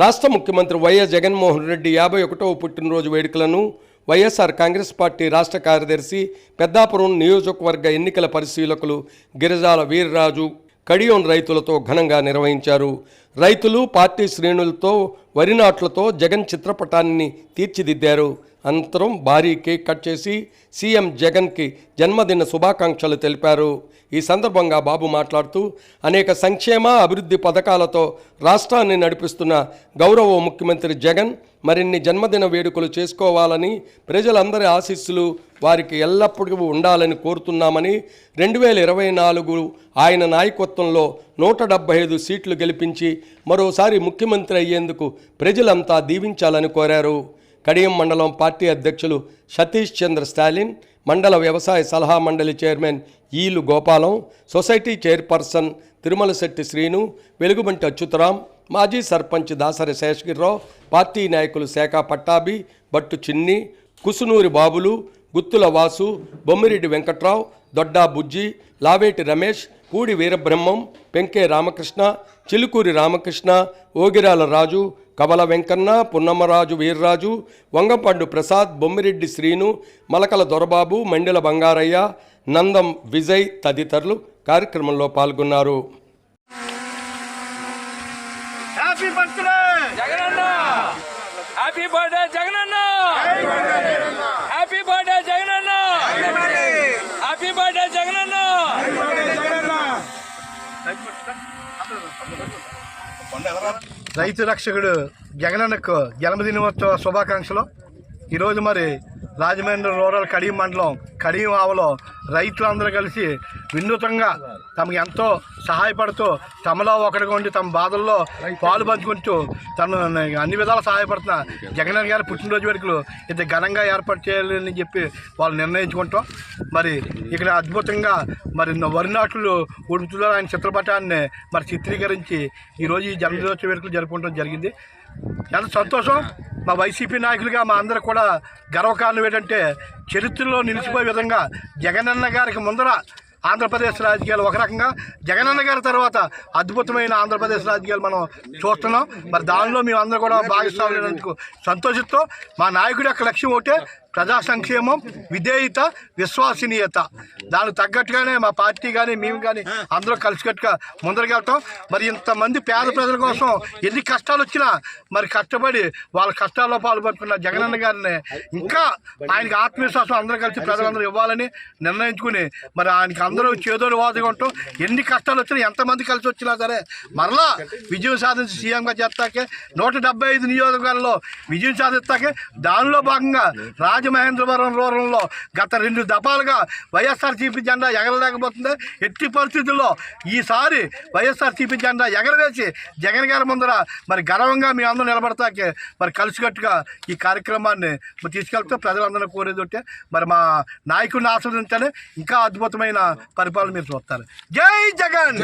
రాష్ట్ర ముఖ్యమంత్రి వైఎస్ జగన్మోహన్ రెడ్డి యాభై ఒకటవ పుట్టినరోజు వేడుకలను వైఎస్ఆర్ కాంగ్రెస్ పార్టీ రాష్ట్ర కార్యదర్శి పెద్దాపురం నియోజకవర్గ ఎన్నికల పరిశీలకులు గిరిజాల వీర్రాజు కడియోన్ రైతులతో ఘనంగా నిర్వహించారు. రైతులు పార్టీ శ్రేణులతో వరి నాట్లతో జగన్ చిత్రపటాన్ని తీర్చిదిద్దారు. అనంతరం భారీ కేక్ కట్ చేసి సీఎం జగన్కి జన్మదిన శుభాకాంక్షలు తెలిపారు. ఈ సందర్భంగా బాబు మాట్లాడుతూ అనేక సంక్షేమ అభివృద్ధి పథకాలతో రాష్ట్రాన్ని నడిపిస్తున్న గౌరవ ముఖ్యమంత్రి జగన్ మరిన్ని జన్మదిన వేడుకలు చేసుకోవాలని ప్రజలందరి ఆశీస్సులు వారికి ఎల్లప్పుడూ ఉండాలని కోరుతున్నామని రెండు వేల ఇరవై నాలుగు ఆయన నాయకత్వంలో నూట డెబ్బై ఐదు సీట్లు గెలిపించి మరోసారి ముఖ్యమంత్రి అయ్యేందుకు ప్రజలంతా దీవించాలని కోరారు. కడియం మండలం పార్టీ అధ్యక్షులు సతీష్ చంద్ర స్టాలిన్ మండల వ్యవసాయ సలహా మండలి చైర్మన్ ఈలు గోపాలం సొసైటీ చైర్పర్సన్ తిరుమల శెట్టి శ్రీను వెలుగుబంటి అచ్యుతరాం మాజీ సర్పంచ్ దాసరి శేషగిరిరావు పార్టీ నాయకులు శాఖ పట్టాభి బట్టు చిన్ని కుసునూరి బాబులు గుత్తుల వాసు బొమ్మిరెడ్డి వెంకట్రావు దొడ్డా బుజ్జి లావేటి రమేష్ పూడి వీరబ్రహ్మం పెంకే రామకృష్ణ చిలుకూరి రామకృష్ణ ఓగిరాల రాజు కమల వెంకన్న పున్నమ్మరాజు వీర్రాజు వంగపండు ప్రసాద్ బొమ్మిరెడ్డి శ్రీను మలకల దొరబాబు మండెల బంగారయ్య నందం విజయ్ తదితరులు కార్యక్రమంలో పాల్గొన్నారు. Happy birthday Jagananna! Happy birthday Jagananna! Happy birthday Jagananna! Happy birthday Jagananna! రైతు రక్షకుడు జగనన్నకు జన్మదినోత్సవ శుభాకాంక్షలు. ఈరోజు మరి రాజమండ్రి రూరల్ కడియం మండలం కడియం ఆవలో రైతులందరూ కలిసి వినూతంగా తమకు ఎంతో సహాయపడుతూ తమలో ఒకరిగా ఉండి తమ బాధల్లో పాలు పంచుకుంటూ తను అన్ని విధాలు సహాయపడుతున్న జగన్ గారి పుట్టినరోజు వేడుకలు ఇది ఘనంగా ఏర్పాటు చేయాలని చెప్పి వాళ్ళు నిర్ణయించుకుంటాం. మరి ఇక్కడ అద్భుతంగా మరి వరి నాట్లు ఉడుతులో ఆయన చిత్రపటాన్ని మరి చిత్రీకరించి ఈరోజు ఈ జన్మదినోత్సవ వేడుకలు జరుపుకోవడం జరిగింది. ఎంత సంతోషం! మా వైసీపీ నాయకులుగా మా అందరూ కూడా గర్వకారణం ఏంటంటే చరిత్రలో నిలిచిపోయే విధంగా జగనన్న గారికి ముందర ఆంధ్రప్రదేశ్ రాజకీయాలు ఒక రకంగా. జగనన్న గారి తర్వాత అద్భుతమైన ఆంధ్రప్రదేశ్ రాజకీయాలు మనం చూస్తున్నాం. మరి దానిలో మేము అందరూ కూడా భాగస్వాములైనందుకు సంతోషిస్తూ మా నాయకుడి యొక్క లక్ష్యం ఒకటే ప్రజా సంక్షేమం విధేయత విశ్వసనీయత. దానికి తగ్గట్టుగానే మా పార్టీ కానీ మేము కానీ అందరూ కలిసికట్టుగా ముందరకెళ్తాం మరి ఇంతమంది పేద ప్రజల కోసం ఎన్ని కష్టాలు వచ్చినా మరి కష్టపడి వాళ్ళ కష్టాల్లో పాల్పడుతున్న జగనన్న గారిని ఇంకా ఆయనకి ఆత్మవిశ్వాసం అందరూ కలిసి ప్రజలందరూ ఇవ్వాలని నిర్ణయించుకుని మరి ఆయనకి అందరూ చేదోడు వాదుగా ఉంటాం ఎన్ని కష్టాలు వచ్చినా ఎంతమంది కలిసి వచ్చినా సరే మరలా విజయం సాధించి సీఎంగా చేస్తాకే నూట డెబ్బై ఐదు నియోజకవర్గాల్లో విజయం సాధిస్తాకే దానిలో భాగంగా రాజమహేంద్రవరం రూరంలో గత రెండు దఫాలుగా వైఎస్ఆర్సీపీ జెండా ఎగరలేకపోతుంది. ఎట్టి పరిస్థితుల్లో ఈసారి వైఎస్ఆర్సీపీ జెండా ఎగరవేసి జగన్ గారి ముందర మరి గర్వంగా మీ అందరూ నిలబడతాకే మరి కలిసికట్టుగా ఈ కార్యక్రమాన్ని తీసుకెళ్తే ప్రజలందరూ కోరేది మరి మా నాయకుడిని ఆస్వాదించాలి ఇంకా అద్భుతమైన పరిపాలన మీరు చూస్తారు. జై జగన్!